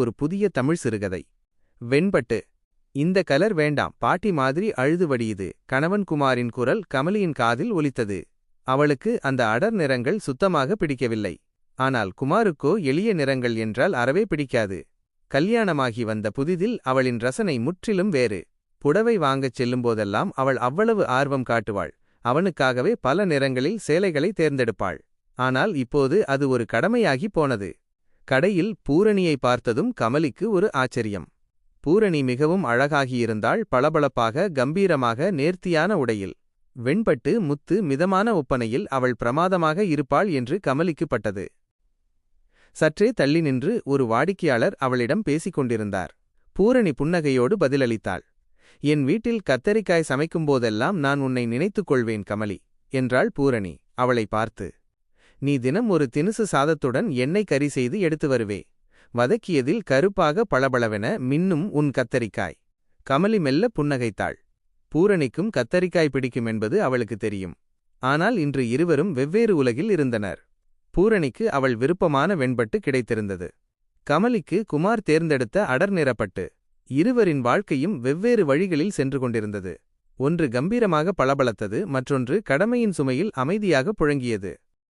ஒரு புதிய தமிழ் சிறுகதை. வெண்பட்டு. இந்த கலர் வேண்டாம் பாட்டி மாதிரி அழுது வடியுது கணவன் குமாரின் குரல் கமலியின் காதில் ஒலித்தது. அவளுக்கு அந்த அடர் நிறங்கள் சுத்தமாக பிடிக்கவில்லை. ஆனால் குமாருக்கோ எளிய நிறங்கள் என்றால் அறவே பிடிக்காது. கல்யாணமாகி வந்த புதிதில் அவளின் ரசனை முற்றிலும் வேறு. புடவை வாங்கச் செல்லும்போதெல்லாம் அவள் அவ்வளவு ஆர்வம் காட்டுவாள். அவனுக்காகவே பல நிறங்களில் சேலைகளை தேர்ந்தெடுப்பாள். ஆனால் இப்போது அது ஒரு கடமையாகி போனது. கடையில் பூரணியை பார்த்ததும் கமலிக்கு ஒரு ஆச்சரியம். பூரணி மிகவும் அழகாகியிருந்தாள் பளபளப்பாக கம்பீரமாக நேர்த்தியான உடையில். வெண்பட்டு முத்து மிதமான ஒப்பனையில் அவள் பிரமாதமாக இருப்பாள் என்று கமலிக்குப்பட்டது சற்றே தள்ளி நின்று ஒரு வாடிக்கையாளர் அவளிடம் பேசிக் கொண்டிருந்தார். பூரணி புன்னகையோடு பதிலளித்தாள். என் வீட்டில் கத்தரிக்காய் சமைக்கும்போதெல்லாம் நான் உன்னை நினைத்துக் கொள்வேன் கமலி என்றாள் பூரணி அவளை பார்த்து. நீ தினம் ஒரு தினுசு சாதத்துடன் எண்ணெய் கறி செய்து எடுத்து வருவே. வதக்கியதில் கருப்பாக பளபளவென மின்னும் உன் கத்தரிக்காய். கமலி மெல்ல புன்னகைத்தாள். பூரணிக்கும் கத்தரிக்காய் பிடிக்கும் என்பது அவளுக்கு தெரியும். ஆனால் இன்று இருவரும் வெவ்வேறு உலகில் இருந்தனர். பூரணிக்கு அவள் விருப்பமான வெண்பட்டு கிடைத்திருந்தது. கமலிக்கு குமார் தேர்ந்தெடுத்த அடர் நிறப்பட்டு. இருவரின் வாழ்க்கையும் வெவ்வேறு வழிகளில் சென்று கொண்டிருந்தது. ஒன்று கம்பீரமாக பளபளத்தது மற்றொன்று கடமையின் சுமையில் அமைதியாக புழங்கியது.